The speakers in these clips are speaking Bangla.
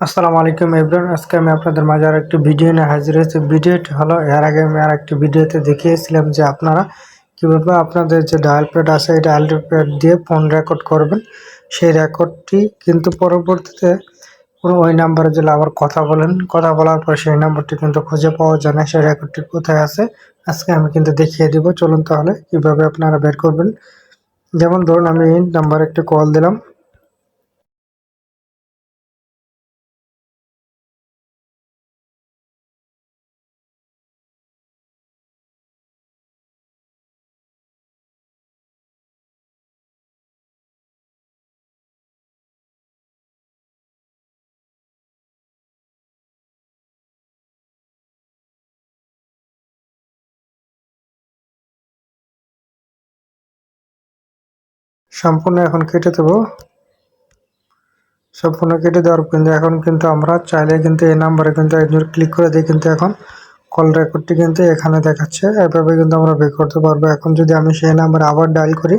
আসসালামু আলাইকুম এভরিওয়ান, আজকে আমি আপনাদের মাঝে আর একটি ভিডিও নিয়ে হাজির হয়েছি। ভিডিওটি হলো, এর আগে আমি আর একটি ভিডিওতে দেখিয়েছিলাম যে আপনারা কীভাবে আপনাদের যে ডায়াল প্যাড আছে এই ডায়াল প্যাড দিয়ে ফোন রেকর্ড করবেন। সেই রেকর্ডটি কিন্তু পরবর্তীতে কোনো ওই নাম্বারে যদি আবার কথা বলেন। কথা বলার পর সেই নাম্বারটি কিন্তু খুঁজে পাওয়া যায় না, সেই রেকর্ডটি কোথায় আছে? আজকে আমি কিন্তু দেখিয়ে দিব। চলুন তাহলে কীভাবে আপনারা বের করবেন। যেমন ধরুন, আমি এই নাম্বারে একটি কল দিলাম। সম্পূর্ণ এখন কেটে দেবো। সম্পূর্ণ কেটে দেওয়ার কিন্তু এখন কিন্তু আমরা চাইলে কিন্তু এই নাম্বারে কিন্তু একজন ক্লিক করে দিয়ে কিন্তু এখন কল রেকর্ডটি কিন্তু এখানে দেখাচ্ছে। এভাবে কিন্তু আমরা বের করতে পারব। এখন যদি আমি সেই নাম্বারে আবার ডায়াল করি,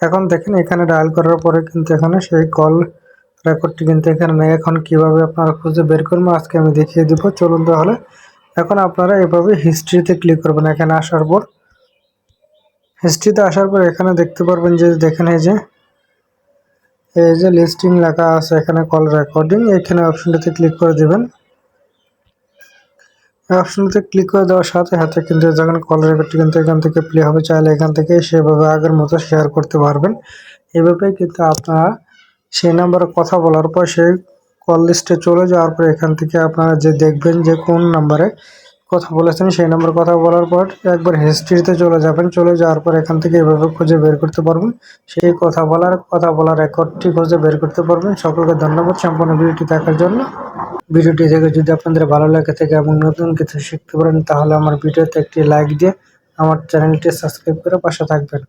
এখন দেখেন এখানে ডায়াল করার পরে কিন্তু এখানে সেই কল রেকর্ডটি কিন্তু এখানে নেই। এখন কীভাবে আপনারা খুঁজে বের করব, আজকে আমি দেখিয়ে দিব। চলুন তাহলে এখন আপনারা এভাবে হিস্ট্রিতে ক্লিক করবেন, এখানে আসার পর। হিস্ট্রিতে আসার পর এখানে দেখতে পারবেন যে, দেখেন এই যে এই যে লিস্টিং লেখা আছে, এখানে কল রেকর্ডিং এখানে অপশনটাতে ক্লিক করে দেবেন। অপশনটাতে ক্লিক করে দেওয়ার সাথে সাথে কিন্তু যখন কল রেকর্ডটি কিন্তু এখান থেকে প্লে হবে, চাইলে এখান থেকে সেভাবে আগের মতো শেয়ার করতে পারবেন। এভাবেই কিন্তু আপনারা সেই নাম্বারে কথা বলার পর সেই কল লিস্টে চলে যাওয়ার পর এখান থেকে আপনারা যে দেখবেন যে কোন নাম্বারে কথা বলেছেন, সেই নাম্বার কথা বলার পর একবার হিস্ট্রিতে চলে যাবেন। চলে যাওয়ার পর এখান থেকে এভাবে খুঁজে বের করতে পারবেন। সেই কথা বলার কথা বলার রেকর্ডটি খুঁজে বের করতে পারবেন। সকলকে ধন্যবাদ সম্পূর্ণ ভিডিওটি দেখার জন্য। ভিডিওটি থেকে যদি আপনাদের ভালো লাগে, থাকে এবং নতুন কিছু শিখতে পারেন, তাহলে আমার ভিডিওতে একটি লাইক দিয়ে আমার চ্যানেলটি সাবস্ক্রাইব করে পাশে থাকবেন।